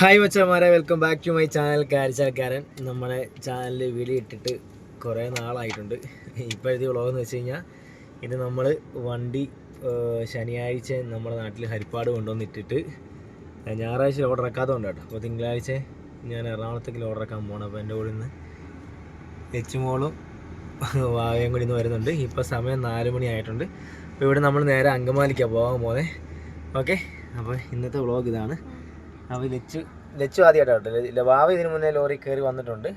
Hi മച്ചന്മാരെ welcome back to my channel കാരിച്ചാൽക്കാരൻ. നമ്മുടെ ചാനലിൽ വീഡിയോ ഇട്ടിട്ട് കുറേ നാളായിട്ടുണ്ട്. ഇപ്പോഴത്തെ വ്ളോഗ് എന്ന് വെച്ച് കഴിഞ്ഞാൽ ഇത് നമ്മൾ വണ്ടി ശനിയാഴ്ച നമ്മുടെ നാട്ടിൽ ഹരിപ്പാട് കൊണ്ടുവന്നിട്ടിട്ട് ഞായറാഴ്ച ഓർഡർ ഇറക്കാത്തതുകൊണ്ട് കേട്ടോ. അപ്പോൾ തിങ്കളാഴ്ച ഞാൻ എറണാകുളത്തേക്ക് ഓർഡർ ഇറക്കാൻ പോകണം അപ്പോൾ എന്റെ കൂടെ നിന്ന് എച്ചുമോളും വാവയും കൂടി ഇന്ന് വരുന്നുണ്ട്. ഇപ്പോൾ സമയം നാല് മണി ആയിട്ടുണ്ട്. അപ്പോൾ ഇവിടെ നമ്മൾ നേരെ അങ്കമാലിക്കാണ് പോകാൻ പോകുന്നത് ഓക്കെ അപ്പോൾ ഇന്നത്തെ വ്ളോഗ് ഇതാണ്. അപ്പോൾ ലച്ചു ലച്ചു ആദ്യമായിട്ടാണ് വാവ ഇതിന് മുന്നേ ലോറി കയറി വന്നിട്ടുണ്ട്.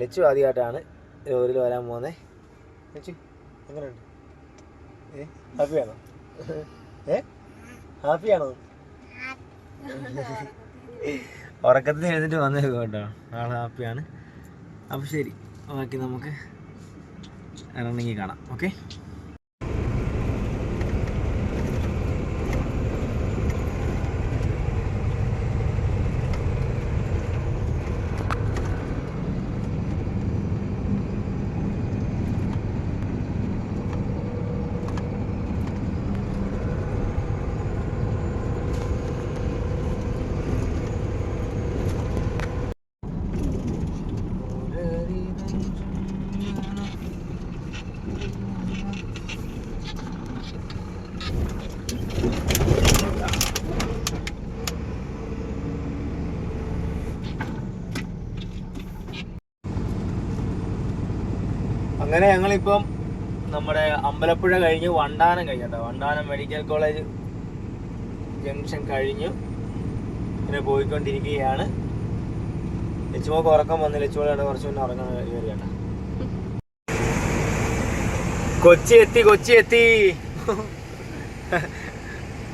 ലച്ചു ആദ്യമായിട്ടാണ് ലോറിയിൽ വരാൻ പോകുന്നത് ലച്ചു എങ്ങനെയുണ്ട്? ഏ ഹാപ്പിയാണോ? ഏ ഹാപ്പിയാണോ? ഉറക്കത്തിൽ എഴുന്നിട്ട് കേട്ടോ. ആൾ ഹാപ്പിയാണ്. അപ്പോൾ ശരി ബാക്കി നമുക്ക് ഇറങ്ങി കാണാം. ഓക്കെ അങ്ങനെ ഞങ്ങളിപ്പം നമ്മുടെ അമ്പലപ്പുഴ കഴിഞ്ഞ് വണ്ടാനം കഴിഞ്ഞോ വണ്ടാനം മെഡിക്കൽ കോളേജ് ജംഗ്ഷൻ കഴിഞ്ഞു ഇങ്ങനെ പോയിക്കൊണ്ടിരിക്കുകയാണ്. ലച്ചുമോക്ക് ഉറക്കം വന്ന് ലച്ചുമോളാണ് കുറച്ച് മുന്നേ ഉറങ്ങാൻ കയറിയാണ് കൊച്ചി എത്തി കൊച്ചി എത്തി.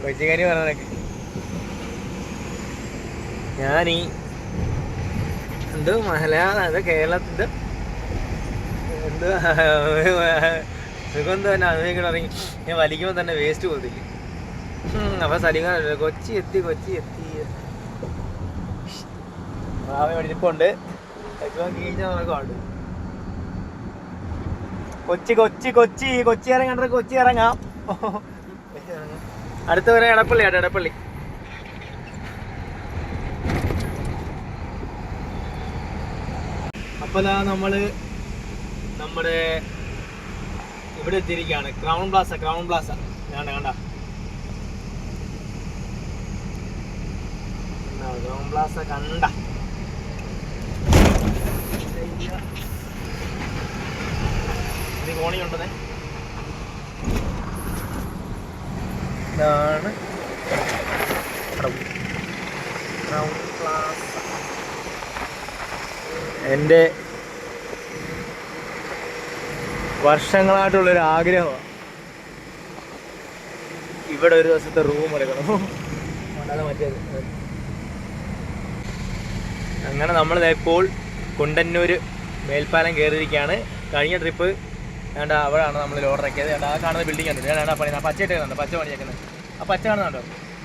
കൊച്ചിക്കാരി പറഞ്ഞതൊക്കെ ഞാനീ എന്തോ മലയാള അത് കേരളത്തിന്റെ എന്തോ? സുഖം തന്നെ. അനുഭവിക്കണം ഇറങ്ങി. ഞാൻ വലിക്കുമ്പോൾ തന്നെ വേസ്റ്റ് പോകത്തില്ല. അപ്പൊ സലിങ്ങ കൊച്ചി എത്തി കൊച്ചി എത്തി. പഠിച്ചിട്ടുണ്ട് കീഞ്ഞുണ്ട് കൊച്ചി കൊച്ചി കൊച്ചി കൊച്ചി ഇറങ്ങണ്ട കൊച്ചി ഇറങ്ങാം. അടുത്ത വരെ എടപ്പള്ളി ആട്ടെ എടപ്പള്ളി. അപ്പൊ നമ്മൾ നമ്മുടെ ഇവിടെ എത്തിയിരിക്കുകയാണ്. ക്രൗൺ പ്ലാസ ക്രൗൺ പ്ലാസ ഞാൻ കണ്ട. ക്രൗൺ പ്ലാസ കണ്ട. ഇത് കോണിയുണ്ടതേ ഇതാണ് എന്റെ വർഷങ്ങളായിട്ടുള്ളൊരു ആഗ്രഹമാണ് ഇവിടെ ഒരു ദിവസത്തെ റൂം എടുക്കണം. മറ്റേത്. അങ്ങനെ നമ്മൾ ഇപ്പോൾ കുണ്ടന്നൂർ മേൽപ്പാലം കയറിയിരിക്കുകയാണ്. കഴിഞ്ഞ ട്രിപ്പ് വേണ്ട അവിടെയാണ് നമ്മൾ ലോഡർ ഇറക്കിയത്. വേണ്ട ആ കാണുന്ന ബിൽഡിംഗ് ഉണ്ട് വേണ്ട പണി പച്ച ഇട്ടേക്കുന്നുണ്ട് പച്ച പണിയേക്കുന്നത്. ആ പച്ച കാണുന്നുണ്ടോ?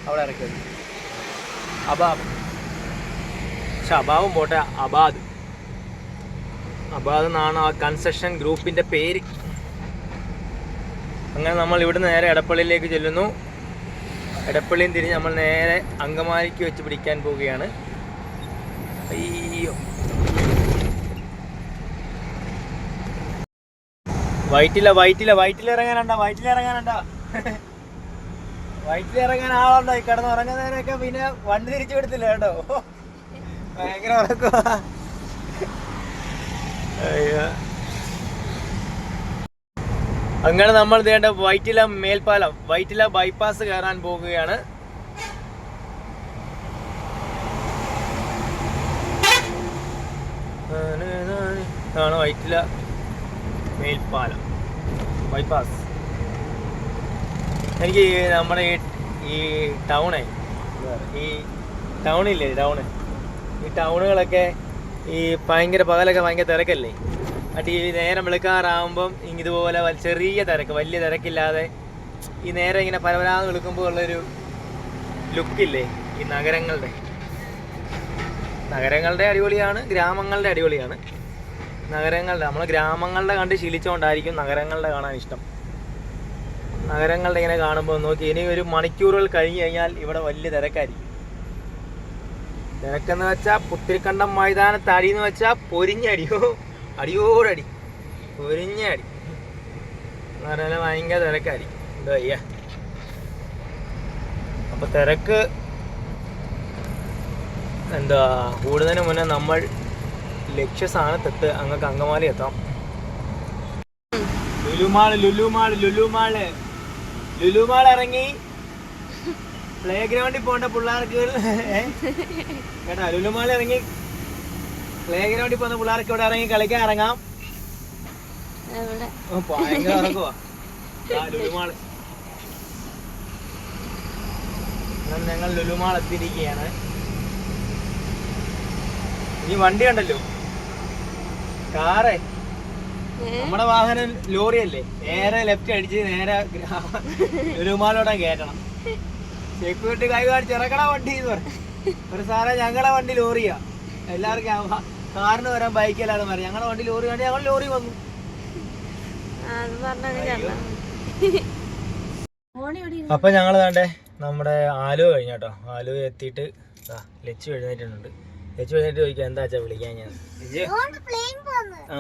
അവിടെ ഇറക്കിയത്. അബാബ്. പക്ഷെ അബാവും പോട്ടെ അബാദ്. അബാദ് എന്നാണ് ആ കൺസ്ട്രക്ഷൻ ഗ്രൂപ്പിന്റെ പേര്? അങ്ങനെ നമ്മൾ ഇവിടെ നേരെ എടപ്പള്ളിയിലേക്ക് ചെല്ലുന്നു. എടപ്പള്ളിയും തിരിഞ്ഞ് നമ്മൾ നേരെ അങ്കമാലിക്ക് വെച്ച് പിടിക്കാൻ പോവുകയാണ്. അയ്യോ. വൈറ്റില വൈറ്റില വൈറ്റിൽ ഇറങ്ങാനുണ്ടോ? വൈറ്റിൽ ഇറങ്ങാനുണ്ടോ? വൈറ്റിൽ ഇറങ്ങാൻ ആളുണ്ടോ? ഈ കിടന്ന് ഉറങ്ങുന്നതിനൊക്കെ പിന്നെ വണ്ടി തിരിച്ചു വിടത്തില്ല കേട്ടോ. ഭയങ്കര ഉറക്കമാ അയ്യോ. അങ്ങനെ നമ്മൾ വേണ്ട വൈറ്റില മേൽപ്പാലം വൈറ്റില ബൈപ്പാസ് കയറാൻ പോകുകയാണ്. ആണ് വൈറ്റില മേൽപ്പാലം ബൈപ്പാസ് എനിക്ക് നമ്മുടെ ഈ ഈ ടൗണേ ഈ ടൗണില്ലേ ടൗണ് ഈ ടൗണുകളൊക്കെ ഈ ഭയങ്കര പകലൊക്കെ ഭയങ്കര തിരക്കല്ലേ? എന്നിട്ട് ഈ നേരം വെളുക്കാറാകുമ്പം ഇതുപോലെ ചെറിയ തിരക്ക് വലിയ തിരക്കില്ലാതെ ഈ നേരം ഇങ്ങനെ പരപരാന്ന് വിളിക്കുമ്പോൾ ഉള്ളൊരു ലുക്കില്ലേ ഈ നഗരങ്ങളുടെ? നഗരങ്ങളുടെ അടിപൊളിയാണ് ഗ്രാമങ്ങളുടെ അടിപൊളിയാണ്. നഗരങ്ങളുടെ നമ്മൾ ഗ്രാമങ്ങളുടെ കണ്ട് ശീലിച്ചുകൊണ്ടായിരിക്കും നഗരങ്ങളുടെ കാണാൻ ഇഷ്ടം. നഗരങ്ങളുടെ ഇങ്ങനെ കാണുമ്പോൾ നോക്കി ഇനി ഒരു മണിക്കൂറുകൾ കഴിഞ്ഞ് കഴിഞ്ഞാൽ ഇവിടെ വലിയ തിരക്കായിരിക്കും. തിരക്കെന്ന് വെച്ചാൽ പുത്തിരിക്കണ്ടം മൈതാനത്ത് അടി എന്ന് വെച്ചാൽ പൊരിഞ്ഞടിയോ അടിയോടടി. പൊരിഞ്ഞടി. എന്ന് പറഞ്ഞാൽ ഭയങ്കര തിരക്കടി. എന്താ വയ്യ അപ്പൊ തിരക്ക് എന്താ കൂടുതലിന് മുന്നേ നമ്മൾ ലക്ഷ്യസ്ഥാനത്തെത്ത് അങ്ങക്ക് അങ്കമാലി എത്താം. ലുലുമാൾ ലുലുമാൾ ലുലുമാൾ ലുലുമാൾ ഇറങ്ങി. പ്ലേ ഗ്രൗണ്ടിൽ പോകേണ്ട പിള്ളേർക്ക്? കേട്ടാ ലുലുമാൾ ഇറങ്ങി പ്ലേ ഗ്രൗണ്ടിൽ പോകുന്ന പിള്ളേർക്ക് ഇവിടെ ഇറങ്ങി കളിക്കാൻ ഇറങ്ങാം. ഭയങ്കര ആ, ലുലുമാൾ. ഞങ്ങൾ ലുലുമാൾ എത്തിയിരിക്കുകയാണ്. ഈ വണ്ടി ഉണ്ടല്ലോ കാറേ. നമ്മുടെ വാഹനം ലോറിയല്ലേ? നേരെ ലെഫ്റ്റ് അടിച്ച് നേരെ ലുലുമാലോടെ കയറ്റണം. സെക്യൂരിറ്റി കൈ കാണിച്ച് ഇറക്കണ വണ്ടി എന്ന് പറയും. ഒരു സാറേ ഞങ്ങളെ വണ്ടി ലോറിയാ എല്ലാവർക്കും ആ കാറിന് വരാൻ ബൈക്കല്ലാതെ പറയാം ഞങ്ങളുടെ വണ്ടി ലോറി വേണ്ടി ഞങ്ങൾ ലോറി വന്നു. അപ്പൊ ഞങ്ങൾ വേണ്ടേ നമ്മുടെ ആലുവ കഴിഞ്ഞ കേട്ടോ. ആലുവ എത്തിയിട്ട് ദാ ലച്ചു എഴുന്നേറ്റുണ്ട് ലച്ചു എഴുന്നേറ്റ് ചോദിക്കാം എന്താ വെച്ചാ വിളിക്കാൻ ഞാൻ? ആ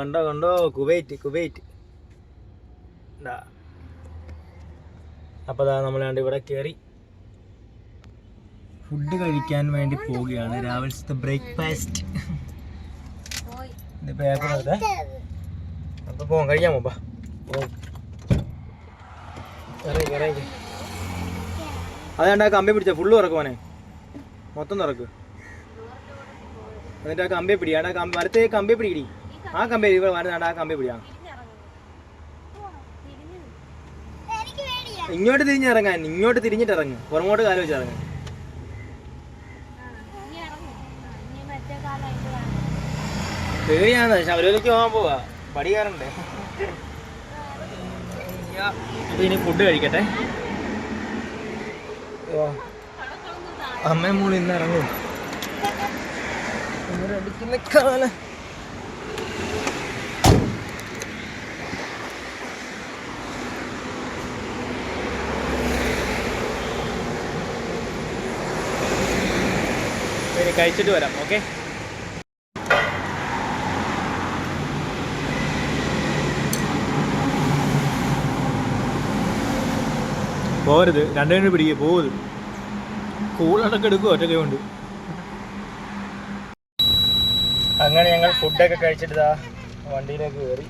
കണ്ടോ കണ്ടോ. Kuwait Kuwait. ദാ. അപ്പൊ നമ്മളാണ്ട് ഇവിടെ കയറി ഫുഡ് കഴിക്കാൻ വേണ്ടി പോവുകയാണ്. രാവിലത്തെ ബ്രേക്ക്ഫാസ്റ്റ് ഇത് പേപ്പർ എടുത്തേ അപ്പോൾ കഴിക്കാൻ പോവാ പോവാം. ഇറങ്ങി അതാണ്ട് ആ കമ്പി പിടിച്ച ഫുള്ള് തുറക്കുവാനെ മൊത്തം തുറക്ക്. എന്നിട്ട് ആ കമ്പി പിടി ആ കമ്പി വലത്തെ കമ്പി പിടിക്കടി ആ കമ്പി ഇവിടെ വരുന്നാണ്ട് ആ കമ്പി പിടിയാ ഇങ്ങോട്ട് തിരിഞ്ഞിറങ്ങാൻ ഇങ്ങോട്ട് തിരിഞ്ഞിട്ട് ഇറങ്ങും പുറമോട്ട് കാലം വെച്ച് ഇറങ്ങും. പേടിയാണ് ശബരിമലയ്ക്ക് പോകാൻ പോവാ. പടി അപ്പൊ ഇനി ഫുഡ് കഴിക്കട്ടെ. അമ്മ മൂളി ഇന്ന് ഇറങ്ങും. അടിക്കുന്ന ഇനി കഴിച്ചിട്ട് വരാം ഓക്കെ? പോരുത് രണ്ടു കണ്ട് പിടിക്കുക പോകരുത് കൂളടക്കം എടുക്കുക ഒറ്റ കൊണ്ട് അങ്ങനെ ഞങ്ങൾ ഫുഡൊക്കെ കഴിച്ചിട്ട് വണ്ടിയിലേക്ക് കയറി.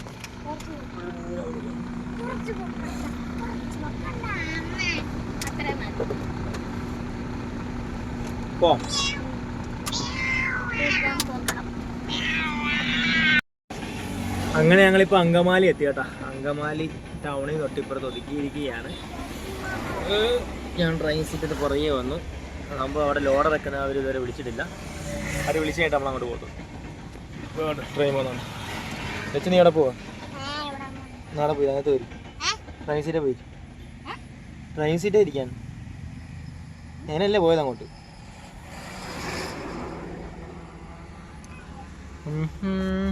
പോ. അങ്ങനെ ഞങ്ങളിപ്പോൾ അങ്കമാലി എത്തി കേട്ടോ. അങ്കമാലി ടൗണിൽ തൊട്ടിപ്പുറത്ത് ഒതുക്കിയിരിക്കുകയാണ്. ഞാൻ ട്രെയിൻ സീറ്റിന് പുറകെ വന്നു. നമ്മൾ അവിടെ ലോഡർ വെക്കുന്ന അവർ ഇതുവരെ വിളിച്ചിട്ടില്ല. അവർ വിളിച്ചായിട്ട് നമ്മൾ അങ്ങോട്ട് പോകുന്നു. ട്രെയിൻ പോകുന്നുണ്ട് വെച്ച് നീ അവിടെ പോവാ? നാളെ പോയി അതിനകത്ത് വരും. ട്രെയിൻ സീറ്റേ പോയി. ട്രെയിൻ സീറ്റേ ഇരിക്കാൻ. ഞാനല്ലേ പോയത് അങ്ങോട്ട്? ഉം. ഹും.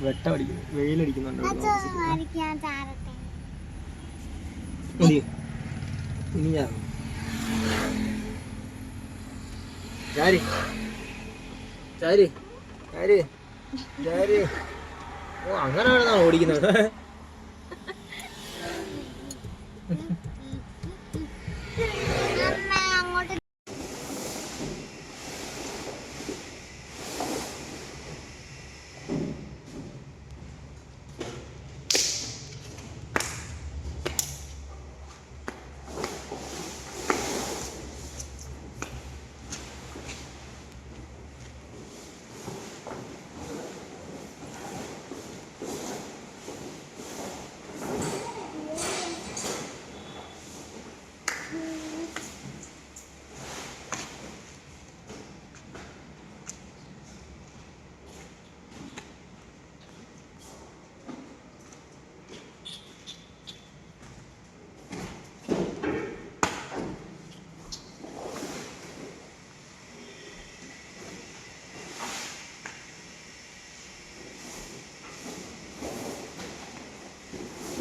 വെട്ടമടിക്കുന്നു. വെയിലടിക്കുന്നുണ്ട് ഇനി ഞാൻ ചാരി. ചാരി. ചാരി. ചാരി. ഓ അങ്ങനെയാണ് ഓടിക്കുന്നത്?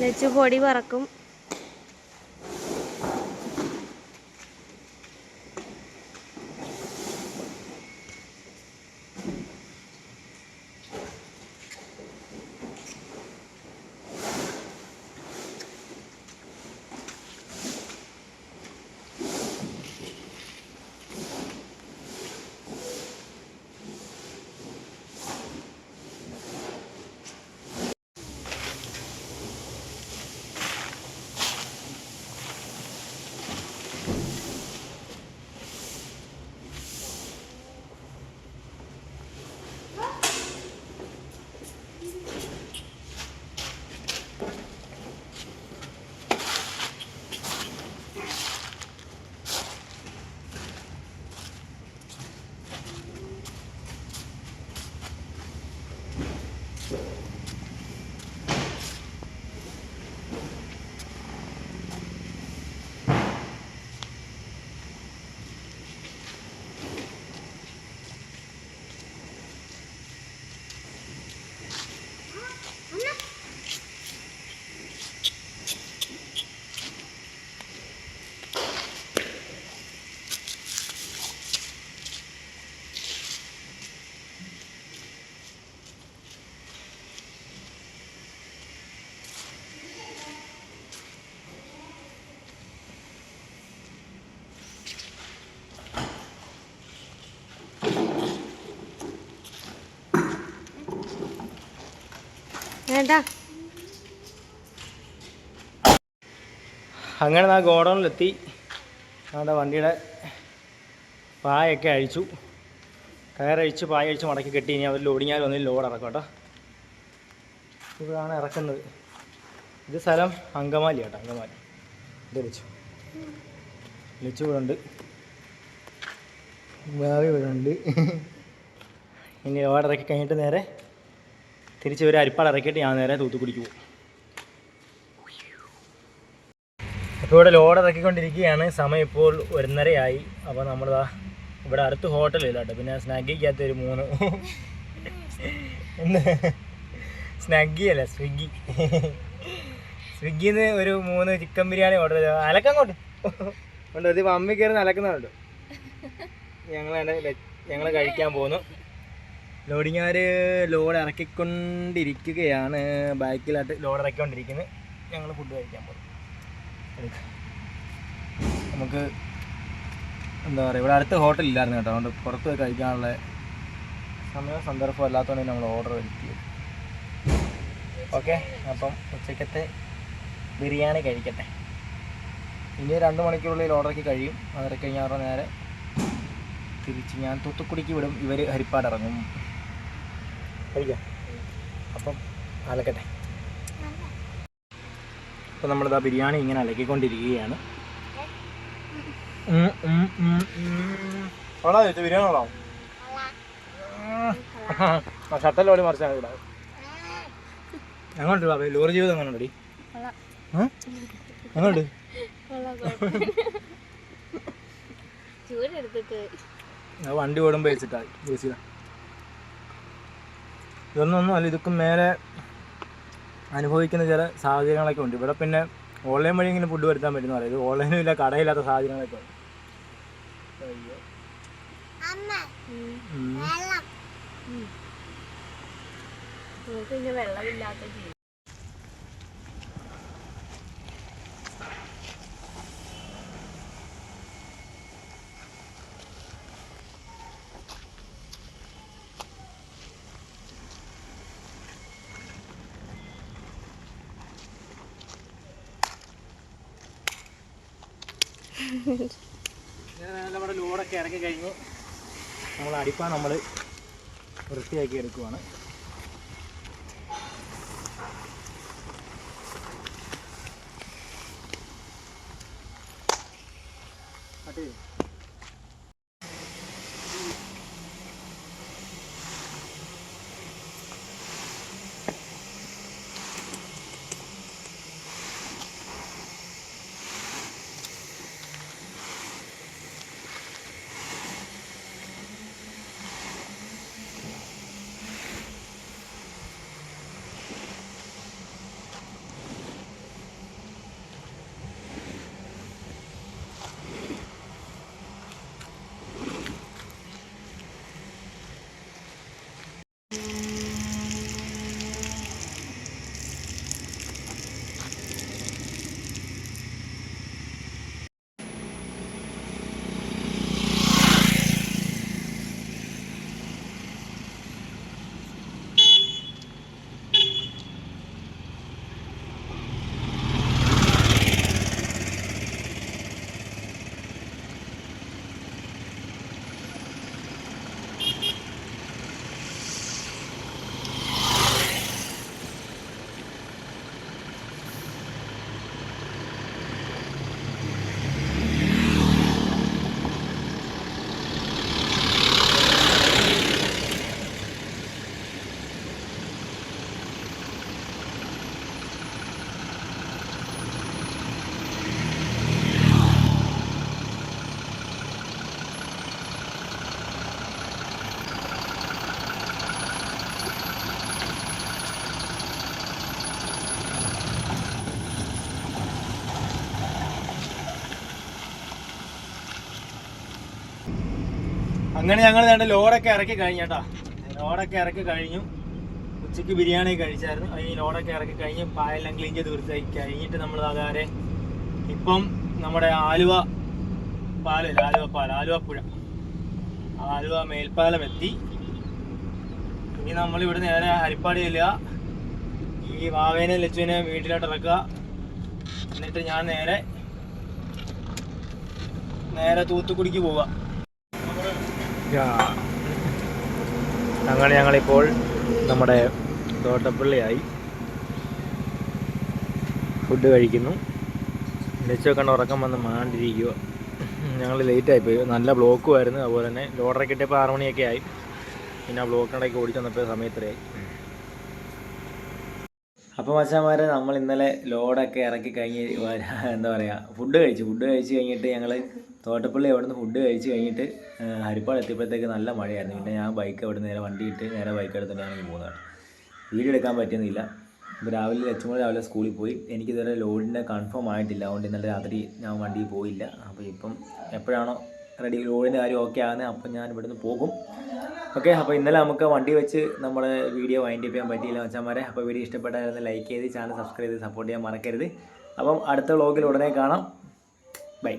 ലച്ചു പൊടി പറക്കും വേണ്ട. അങ്ങനെ ആ ഗോഡൗണിലെത്തി. നമ്മുടെ വണ്ടിയുടെ പായൊക്കെ അഴിച്ചു. കയറഴിച്ച് പായ അഴിച്ച് മടക്കി കെട്ടി. ഇനി അവർ ലോഡിങ്ങാൽ വന്നിൽ ലോഡ് ഇറക്കും കേട്ടോ. ഇതാണ് ഇറക്കുന്നത്. ഇത് സ്ഥലം അങ്കമാലി കേട്ടോ അങ്കമാലി. ഇത് ലച്ചു ലച്ചു ഇവിടെ ഭാവി ഇവിടെ ഇനി ലോഡ് ഇറക്കി കഴിഞ്ഞിട്ട് നേരെ തിരിച്ച് ഒരു അരിപ്പാട് ഇറക്കിയിട്ട് ഞാൻ നേരെ തൂത്തുക്കുടിക്ക് പോകും. ഇപ്പോൾ ഇവിടെ ലോഡ് ഇറക്കിക്കൊണ്ടിരിക്കുകയാണ്. സമയം ഇപ്പോൾ ഒന്നരയായി അപ്പോൾ നമ്മളിതാ ഇവിടെ അടുത്ത് ഹോട്ടലില്ല കേട്ടോ. പിന്നെ സ്നാഗിക്കകത്ത് ഒരു മൂന്ന് സ്നാഗി അല്ല സ്വിഗ്ഗി. സ്വിഗ്ഗിന്ന് ഒരു മൂന്ന് ചിക്കൻ ബിരിയാണി ഓർഡർ ചെയ്തു അലക്കങ്ങോട്ട് ഉണ്ട് ഇത് അമ്മ കയറി അലക്കുന്നുണ്ട് ഞങ്ങൾ ഞങ്ങൾ കഴിക്കാൻ പോകുന്നു. ലോഡിങ്ങാർ ലോഡ് ഇറക്കിക്കൊണ്ടിരിക്കുകയാണ്. ബാക്കിലായിട്ട് ലോഡ് ഇറക്കിക്കൊണ്ടിരിക്കുന്നത് ഞങ്ങൾ ഫുഡ് കഴിക്കാൻ പോകും നമുക്ക് എന്താ പറയുക ഇവിടെ അടുത്ത് ഹോട്ടലില്ലായിരുന്നു കേട്ടോ. അതുകൊണ്ട് പുറത്ത് പോയി കഴിക്കാനുള്ള സമയം സന്ദർഭം അല്ലാത്തതുകൊണ്ട് നമ്മൾ ഓർഡർ വരുത്തിയത് ഓക്കെ അപ്പം ഉച്ചക്കത്തെ ബിരിയാണി കഴിക്കട്ടെ. ഇനി രണ്ട് മണിക്കൂറുള്ളിൽ ഓർഡറൊക്കെ കഴിയും. അതൊക്കെ കഴിഞ്ഞാൽ നേരെ തിരിച്ച് ഞാൻ തൂത്തുക്കുടിക്ക് വിടും. ഇവർ ഹരിപ്പാട് ഇറങ്ങും. കഴിക്കാം. അപ്പം അലക്കട്ടെ. അപ്പം നമ്മളിതാ ബിരിയാണി ഇങ്ങനെ അലക്കിക്കൊണ്ടിരിക്കുകയാണ്. ചോദിച്ചു ബിരിയാണി ഓളാവും ആ മറിച്ചാൽ ഇവിടെ എങ്ങോട്ട് ബാബേ ലോറി ജീവിതം എങ്ങനെ ഉണ്ടടി വണ്ടി ഓടുമ്പോൾ വെച്ചിട്ടാ ജേസിയുടെ ഇതൊന്നും ഒന്നും അല്ല ഇതൊക്കെ മേലെ അനുഭവിക്കുന്ന ചില സാഹചര്യങ്ങളൊക്കെ ഉണ്ട്. ഇവിടെ പിന്നെ ഓൺലൈൻ വഴി ഇങ്ങനെ ഫുഡ് വരുത്താൻ പറ്റുന്ന പറയാം ഇത് ഓൺലൈനും ഇല്ല കടയില്ലാത്ത സാഹചര്യങ്ങളൊക്കെ ഉണ്ട്. വെള്ളമില്ലാത്ത ജീവിതം ഇങ്ങനെ നമ്മുടെ ലോഡൊക്കെ ഇറക്കി കഴിഞ്ഞ് നമ്മൾ അടിപ്പാൻ നമ്മൾ വൃത്തിയാക്കി എടുക്കുവാണ്. അങ്ങനെ ഞങ്ങൾ രണ്ട് ലോഡൊക്കെ ഇറക്കി കഴിഞ്ഞേട്ടാ ലോഡൊക്കെ ഇറക്കി കഴിഞ്ഞു. ഉച്ചയ്ക്ക് ബിരിയാണി കഴിച്ചായിരുന്നു. ഈ ലോഡൊക്കെ ഇറക്കി കഴിഞ്ഞ് പായെല്ലാം ക്ലീൻ ചെയ്ത് വൃത്തിയാക്കി കഴിഞ്ഞിട്ട് നമ്മൾ അതാരെ ഇപ്പം നമ്മുടെ ആലുവ പാലല്ല ആലുവ പാല ആലുവ പുഴ. ആലുവ മേൽപ്പാലം എത്തി. ഇനി നമ്മൾ ഇവിടെ നേരെ ഹരിപ്പാടി ചെല്ലുക. ഈ വാവേനെ ലച്ചുവിനെ വീട്ടിലോട്ട് ഇറക്കുക. എന്നിട്ട് ഞാൻ നേരെ നേരെ തൂത്തുക്കുടിക്ക് പോവുക. അങ്ങനെ ഞങ്ങളിപ്പോൾ നമ്മുടെ തോട്ടപ്പള്ളിയായി. ഫുഡ് കഴിക്കുന്നു. ലച്ചൊക്കെ ഉറക്കം വന്ന് മാണ്ടിരിക്കുക ഞങ്ങൾ ലേറ്റായിപ്പോയി നല്ല ബ്ലോക്കുമായിരുന്നു അതുപോലെ തന്നെ ലോഡറൊക്കെ കിട്ടിയപ്പോൾ ആറ് മണിയൊക്കെ ആയി. പിന്നെ ആ ബ്ലോക്കിനിടയ്ക്ക് ഓടിച്ചു വന്നപ്പോൾ സമയത്രയായി അപ്പോൾ മച്ചാന്മാരെ നമ്മൾ ഇന്നലെ ലോഡൊക്കെ ഇറക്കി കഴിഞ്ഞ് എന്താ പറയുക ഫുഡ് കഴിച്ചു. ഫുഡ് കഴിച്ച് കഴിഞ്ഞിട്ട് ഞങ്ങൾ തോട്ടപ്പള്ളി അവിടെ നിന്ന് ഫുഡ് കഴിച്ച് കഴിഞ്ഞിട്ട് ഹരിപ്പാട് എത്തിയപ്പോഴത്തേക്ക് നല്ല മഴയായിരുന്നു. പിന്നെ ഞാൻ ബൈക്ക് അവിടെ നേരെ വണ്ടി ഇട്ട് നേരെ ബൈക്ക് എടുത്തിട്ടാണ് എനിക്ക് പോകുന്നത് വീഡിയോ എടുക്കാൻ പറ്റുന്നില്ല ഇപ്പോൾ രാവിലെ ലക്ഷ്മണ രാവിലെ സ്കൂളിൽ പോയി. എനിക്കിതുവരെ ലോഡിന്റെ കൺഫേം ആയിട്ടില്ല. അതുകൊണ്ട് ഇന്നലെ രാത്രി ഞാൻ വണ്ടിയിൽ പോയില്ല. അപ്പോൾ ഇപ്പം എപ്പോഴാണോ റെഡി ലോഡിന്റെ കാര്യം ഓക്കെ ആകുന്നത് അപ്പം ഞാൻ ഇവിടുന്ന് പോകും. ഓക്കെ അപ്പോൾ ഇന്നലെ നമുക്ക് വണ്ടി വെച്ച് നമ്മുടെ വീഡിയോ വൈൻഡ് ചെയ്യാൻ പറ്റിയില്ല മച്ചാന്മാരെ. അപ്പോൾ വീഡിയോ ഇഷ്ടപ്പെട്ടായിരുന്നു ലൈക്ക് ചെയ്ത് ചാനൽ സബ്സ്ക്രൈബ് ചെയ്ത് സപ്പോർട്ട് ചെയ്യാൻ മറക്കരുത്. അപ്പം അടുത്ത വ്ളോഗിൽ ഉടനെ കാണാം. ബൈ